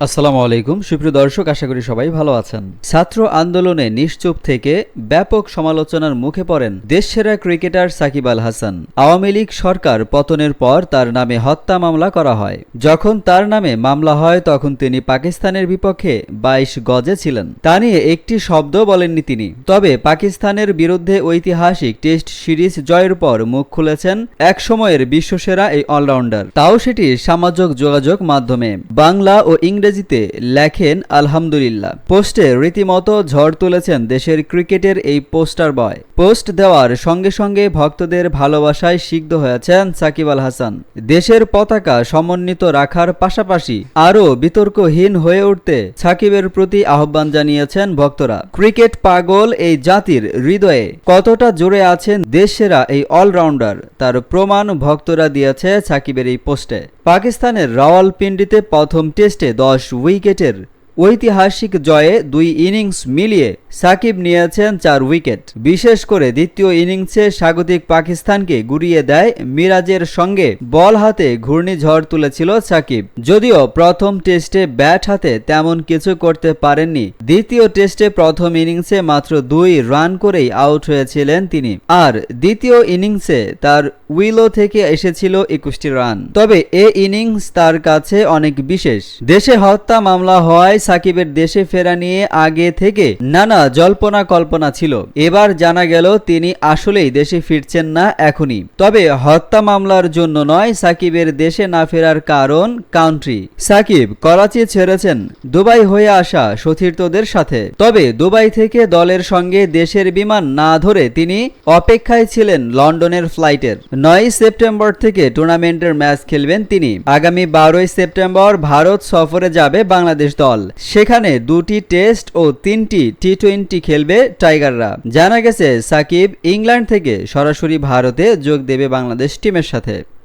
আসসালামু আলাইকুম। সুপ্রিয় দর্শক, আশা করি সবাই ভালো আছেন। ছাত্র আন্দোলনে নিশ্চুপ থেকে ব্যাপক সমালোচনার মুখে পড়েন দেশসেরা ক্রিকেটার সাকিব আল হাসান। আওয়ামী লীগ সরকার পতনের পর তার নামে হত্যা মামলা করা হয়। যখন তার নামে মামলা হয়, তখন তিনি পাকিস্তানের বিপক্ষে বাইশ গজে ছিলেন। তা নিয়ে একটি শব্দ বলেননি তিনি। তবে পাকিস্তানের বিরুদ্ধে ঐতিহাসিক টেস্ট সিরিজ জয়ের পর মুখ খুলেছেন এক সময়ের বিশ্বসেরা এই অলরাউন্ডার। তাও সেটি সামাজিক যোগাযোগ মাধ্যমে। বাংলা ও ইংরেজিতে লেখেন, আলহামদুলিল্লাহ। পোস্টে রীতিমতো ঝড় তুলেছেন দেশের ক্রিকেটের এই পোস্টার বয়। পোস্ট দেওয়ার সঙ্গে সঙ্গে ভক্তদের ভালোবাসায় সিগ্ধ হয়েছেন সাকিব আল হাসান। দেশের পতাকা সমন্বিত রাখার পাশাপাশি আরও বিতর্কহীন হয়ে উঠতে সাকিবের প্রতি আহ্বান জানিয়েছেন ভক্তরা। ক্রিকেট পাগল এই জাতির হৃদয়ে কতটা জুড়ে আছেন দেশসেরা এই অলরাউন্ডার, তার প্রমাণ ভক্তরা দিয়েছে সাকিবের এই পোস্টে। পাকিস্তানের রাওয়ালপিন্ডিতে প্রথম টেস্টে দশ উইকেটের ঐতিহাসিক জয়ে দুই ইনিংস মিলিয়ে সাকিব নিয়েছেন চার উইকেট। বিশেষ করে দ্বিতীয় ইনিংসে স্বাগতিক পাকিস্তানকে গুড়িয়ে দেয় মিরাজের সঙ্গে বল হাতে ঘূর্ণিঝড় তুলেছিল সাকিব। যদিও প্রথম টেস্টে ব্যাট হাতে তেমন কিছু করতে পারেননি। দ্বিতীয় টেস্টে প্রথম ইনিংসে মাত্র দুই রান করেই আউট হয়েছিলেন তিনি। আর দ্বিতীয় ইনিংসে তার উইলো থেকে এসেছিল একুশটি রান। তবে এ ইনিংস তার কাছে অনেক বিশেষ। দেশে হত্যা মামলা হওয়ায় সাকিবের দেশে ফেরা নিয়ে আগে থেকে নানা জল্পনা কল্পনা ছিল। এবার জানা গেল তিনি আসলেই দেশে ফিরছেন না এখনই। তবে হত্যা মামলার জন্য নয়, সাকিবের দেশে না ফেরার কারণ কাউন্ট্রি সাকিব করাচি ছেড়েছেন, দুবাই হয়ে আসা সতীর্থদের সাথে। তবে দুবাই থেকে দলের সঙ্গে দেশের বিমান না ধরে তিনি অপেক্ষায় ছিলেন লন্ডনের ফ্লাইটের। নয় সেপ্টেম্বর থেকে টুর্নামেন্টের ম্যাচ খেলবেন তিনি। আগামী বারোই সেপ্টেম্বর ভারত সফরে যাবে বাংলাদেশ দল। সেখানে দুটি টেস্ট ও তিনটি টি টোয়েন্টি খেলবে টাইগাররা। জানা গেছে, সাকিব ইংল্যান্ড থেকে সরাসরি ভারতে যোগ দেবে বাংলাদেশ টিমের সাথে।